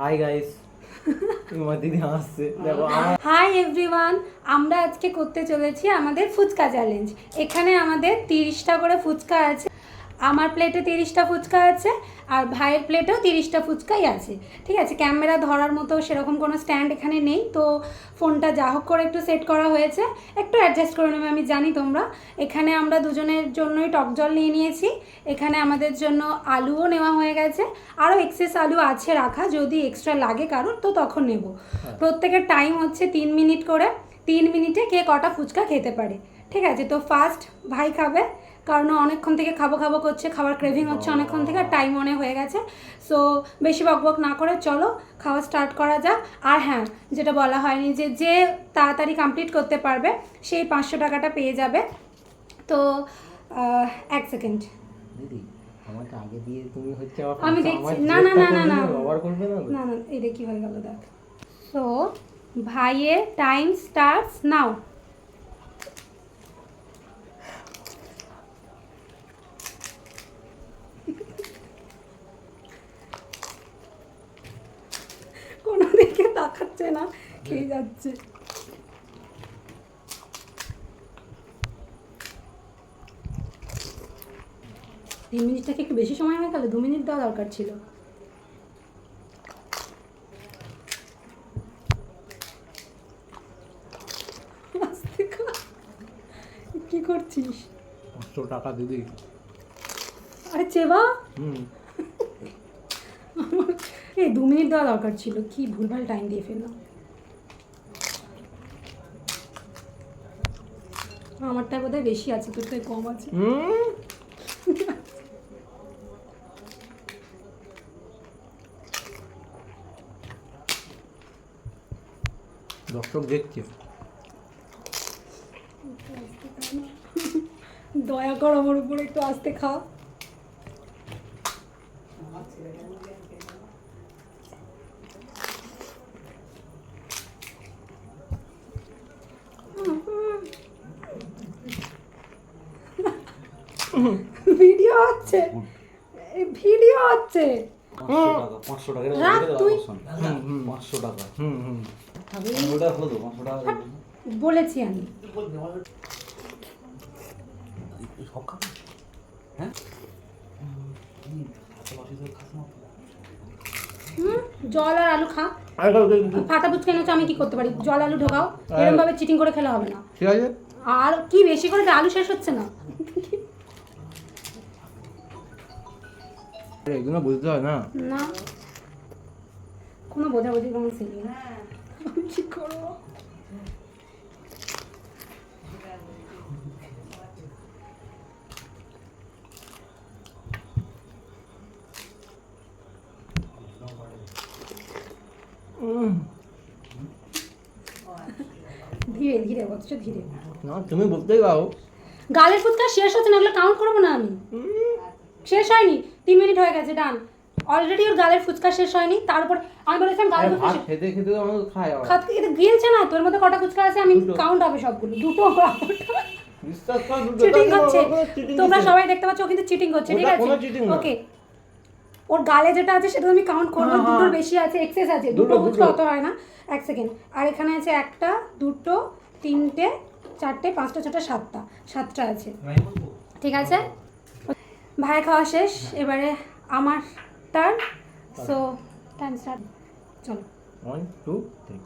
Hi guys তোমার দিদি হাসছে। দেখো হাই এভরিওয়ান আমরা আজকে করতে চলেছি আমাদের ফুচকা চ্যালেঞ্জ এখানে আমাদের তিরিশটা করে ফুচকা আছে। আমার প্লেটে তিরিশটা ফুচকা আছে আর ভাইয়ের প্লেটেও তিরিশটা ফুচকাই আছে। ঠিক আছে ক্যামেরা ধরার মতো সেরকম কোনো স্ট্যান্ড এখানে নেই। তো ফোনটা যা হোক করে একটু সেট করা হয়েছে। একটু অ্যাডজাস্ট করে নেবে আমি জানি তোমরা। এখানে আমরা দুজনের জন্যই টক জল নিয়ে নিয়েছি। এখানে আমাদের জন্য আলুও নেওয়া হয়ে গেছে। আরও এক্সেস আলু আছে রাখা যদি এক্সট্রা লাগে কারোর তো তখন নেব। প্রত্যেকের টাইম হচ্ছে তিন মিনিট করে। তিন মিনিটে কে কটা ফুচকা খেতে পারে। ঠিক আছে তো ফার্স্ট ভাই খাবে কারণ অনেকক্ষণ থেকে খাব খাব করছে খাবার ক্রেভিং হচ্ছে অনেকক্ষণ থেকে টাইম অনেক হয়ে গেছে। সো বেশি বকবক না করে চলো খাওয়া স্টার্ট করা যাক। আর হ্যাঁ যেটা বলা হয়নি যে যে তাড়াতাড়ি কমপ্লিট করতে পারবে সেই পাঁচশো টাকাটা পেয়ে যাবে। তো এক সেকেন্ড আগে দিয়ে তুমি হচ্ছে আমি দেখছি। না না না না না। না না না এটা কি হয়ে গেল দেখ। সো ভাইয়ের টাইম স্টার্টস নাও কোনো তাকাচ্ছে না খেয়ে যাচ্ছে তিন মিনিট থেকে একটু বেশি সময় হয়ে গেল দু মিনিট দেওয়া দরকার ছিল কি করছিস পাঁচশো টাকা দিদি আরে চেবা হুম এই দু মিনিট দেওয়া দরকার ছিল। কি ভুলভাল টাইম দিয়ে ফেললাম। আমারটা বোধহয় বেশি আছে তোর কম আছে। দর্শক দেখছে। দয়া কর আমার উপরে একটু আস্তে খা ভিডিও হচ্ছে। ভিডিও হচ্ছে। পাঁচশো টাকা পাঁচশো হুম হুম। ওটা হলো পাঁচশো টাকা। বলেছি আমি। হ্যাঁ? জল আর আলু খা। ফাটা ফুচকা এনেছো আমি কি করতে পারি? জল আলু ঢোকাও। এরকম ভাবে চিটিং করে খেলে হবে না। ঠিক আছে। আর কি বেশি করে আলু শেষ হচ্ছে না। এগুলো বুঝতে হয় না না কোনো বোঝাবুঝি কোনো সিন নেই কি করব উম, ধীরে ধীরে ধীরে না তুমি বলতেই পারো গালের ফুচকা শেষ হচ্ছে না ওগুলো কাউন্ট করব না আমি। শেষ হয়নি। তিন মিনিট হয়ে গেছে ডান। অলরেডি ওর গালের ফুচকা শেষ হয়নি তারপর আমি বলেছিলাম গালের ফুচকা খেতে খেতে তো আমাকে খায় খাত গিলছে না তোর মধ্যে কটা ফুচকা আছে আমি কাউন্ট হবে সবগুলো দুটো। বিশ্বাস কর দুটো চিটিং করছে তোমরা সবাই দেখতে পাচ্ছ ও কিন্তু চিটিং করছে ঠিক আছে? কোনো cheating না। ওকে ওর গালে যেটা আছে সেটা আমি কাউন্ট করব দুটোর। বেশি আছে এক্সেস আছে। দুটো, ফুচকা। অত হয় না। এক সেকেন্ড আর এখানে আছে একটা দুটো তিনটে চারটে পাঁচটা ছটা সাতটা। সাতটা আছে। ঠিক আছে? ভাইয়ের খাওয়া শেষ এবারে আমার টার্ন সো টাইম স্টার্ট চলো। ওয়ান টু থ্রি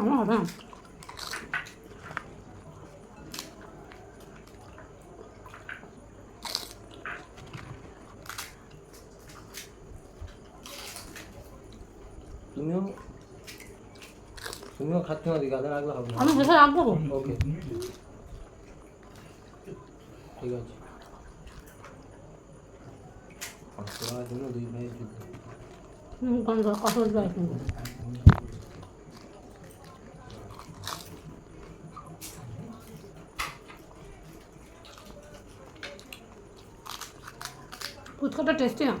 আমার হবে তুমিও তুমিও খাচ্ছ না গাছে রাখলে হবে না। আমি শেষে রাখব। ওকে। ঠিক আছে। দুই ভাইয়ের যুদ্ধ। কত ফুচকাটা টেস্টি না?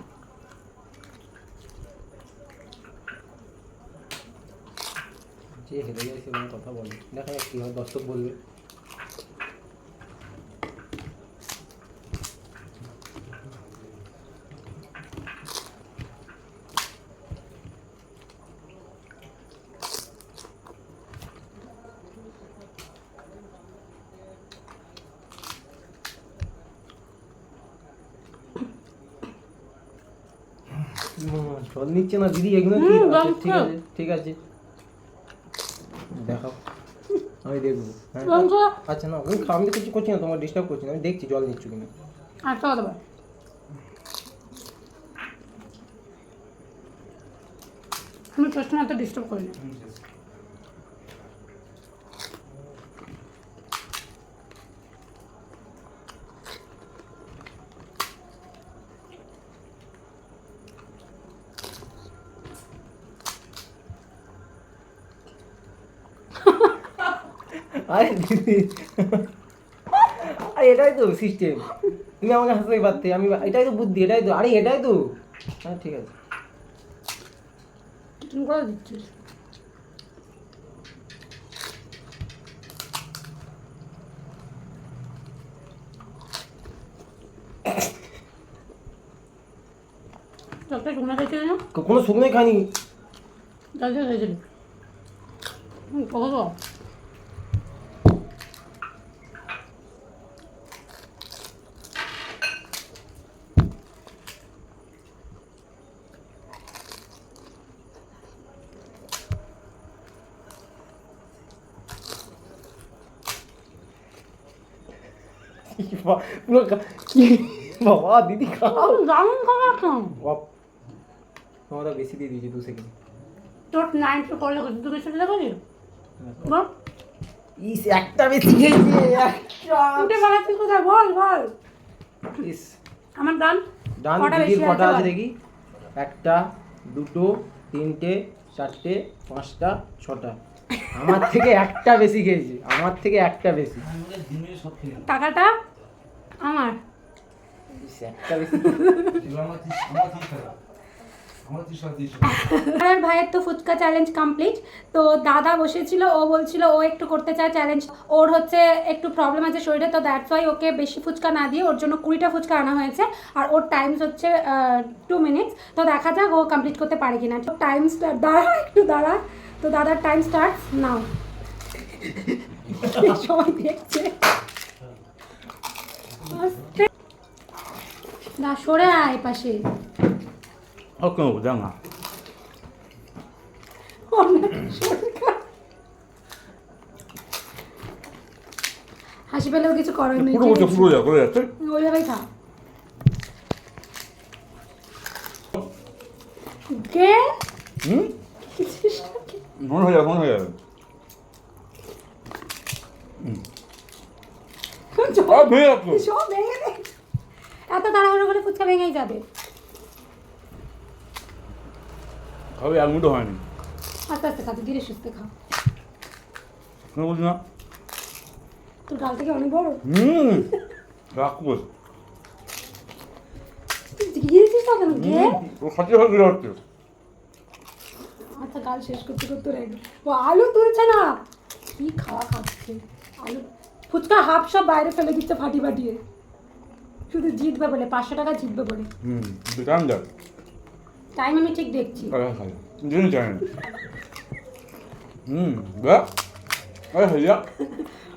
যে হেরে যায় সেরকম কথা বলে। দেখা যাক কী হয় দর্শক বলবে। জল নিচ্ছে না দিদি এগুলো আচ্ছা, ঠিক আছে ঠিক আছে। দেখাও আমি দেখব হ্যাঁ। আচ্ছা না ওই আমি কিছু করছি না তোমার ডিস্টার্ব করছি না আমি দেখছি জল নিচ্ছ কিনা। আচ্ছা কথা বল আমি তোর এত ডিস্টার্ব করি না আরে দিদি। আরে এটাই তো সিস্টেম তুমি আমাকে হাসতেই পারতে আমি এটাই তো বুদ্ধি এটাই তো আরে এটাই তো। হ্যাঁ ঠিক আছে। তুমি করে দিচ্ছিস? চকটা শুকনো খাইছিলি না কোনো শুকনোই খানি জল দিয়ে কত পুরো খা- কি বাবা দিদি খাও দারুণ তো বাপ তোমাদের বেশি দিয়ে দিয়েছি দু সেকেন্ড তোর করলে কিছু ইস একটা বেশি খেয়েছি একটা উঠে বানাচ্ছিস কোথায় বল বল ইস আমার ডান ডান দিদির কটা আছে দেখি একটা দুটো তিনটে চারটে পাঁচটা ছটা আমার থেকে একটা বেশি খেয়েছি আমার থেকে একটা বেশি। টাকাটা আমার। একটা বেশি আমার ভাইয়ের তো ফুচকা চ্যালেঞ্জ কমপ্লিট তো দাদা বসেছিল ও বলছিল ও একটু করতে চায় চ্যালেঞ্জ ওর হচ্ছে একটু প্রবলেম আছে শরীরে তো দ্যাটস ওয়াই ওকে বেশি ফুচকা না দিয়ে ওর জন্য কুড়িটা ফুচকা আনা হয়েছে। আর ওর টাইমস হচ্ছে টু মিনিটস তো দেখা যাক ও কমপ্লিট করতে পারে কিনা। তো টাইম দাঁড়া একটু দাঁড়া তো দাদার টাইম স্টার্ট নাও সবাই দেখছে। না সরে আয় পাশে। হাসি পেলেও কিছু করার নেই ওইভাবেই খা কে হুম মনে হয়ে যাবে মনে হয়ে যাবে। সব ভেঙে দে এত তাড়াহুড়ো করে ফুচকা ভেঙেই যাবে। খাবে এক মুঠো হয়নি। আস্তে আস্তে খাতে ধীরে সুস্থে খা কেন বলছি না? তোর গাল থেকে অনেক বড়। হুম রাক্ষস। তুই গিয়েছিস না কেন কে? ও সাথে ঘুরে হচ্ছে আচ্ছা গাল শেষ করতে করতে রেডি ও আলু তুলছে না। কি খাওয়া খাচ্ছে? আলু ফুচকা হাফ সব বাইরে ফেলে দিচ্ছে ফাটি ফাটিয়ে। শুধু জিতবে বলে পাঁচশো টাকা জিতবে বলে। হুম টাইম আমি ঠিক দেখছি। হুম আরে হয়ে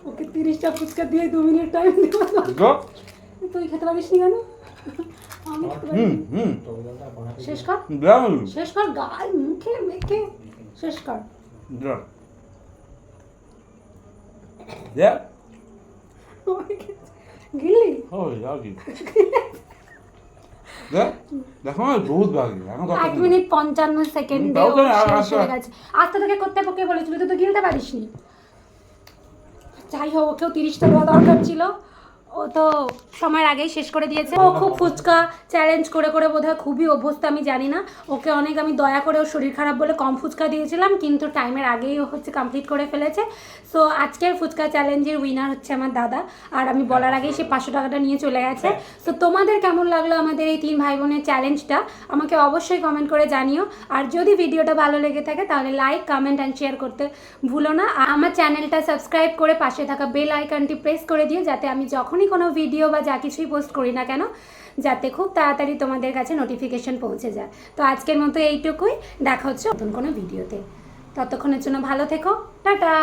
ওকে তিরিশটা ফুচকা দিয়ে দু মিনিট টাইম দেবো। যা তুই খেতে পারিস নি কেন? হুম হুম শেষ কর। শেষ কর গাল মুখে মেখে। শেষ কর। গিলি? হবে যা। কি দেখ দেখো বহুত বাকি এক মিনিট পঞ্চান্ন সেকেন্ডে তাও তো না, আস্তে- গেছে। আস্তে থেকে করতে পক্ষে বলেছিল তুই তো গিলতে যাই হোক ওকেও তিরিশটা দেওয়া দরকার ছিল। ও তো সময়ের আগেই শেষ করে দিয়েছে। ও খুব ফুচকা চ্যালেঞ্জ করে করে বোধহয় খুবই অভ্যস্ত আমি জানি না। ওকে অনেক আমি দয়া করে ওর শরীর খারাপ বলে কম ফুচকা দিয়েছিলাম কিন্তু টাইমের আগেই ও হচ্ছে কমপ্লিট করে ফেলেছে। সো আজকের ফুচকা চ্যালেঞ্জের উইনার হচ্ছে আমার দাদা আর আমি বলার আগেই সে পাঁচশো টাকাটা নিয়ে চলে গেছে। সো তোমাদের কেমন লাগল আমাদের এই তিন ভাই বোনের চ্যালেঞ্জটা আমাকে অবশ্যই কমেন্ট করে জানিও। আর যদি ভিডিওটা ভালো লেগে থাকে তাহলে লাইক কমেন্ট অ্যান্ড শেয়ার করতে ভুলো না। আর আমার চ্যানেলটা সাবস্ক্রাইব করে পাশে থাকা বেল আইকনটি প্রেস করে দিও যাতে আমি যখনই কোনো ভিডিও বা যা কিছুই পোস্ট করি না কেন, যাতে খুব তাড়াতাড়ি তোমাদের কাছে নোটিফিকেশন পৌঁছে যায়। তো আজকের মতো এইটুকুই, দেখা হচ্ছে নতুন কোনো ভিডিওতে ততক্ষণের জন্য ভালো থেকো, টাটা!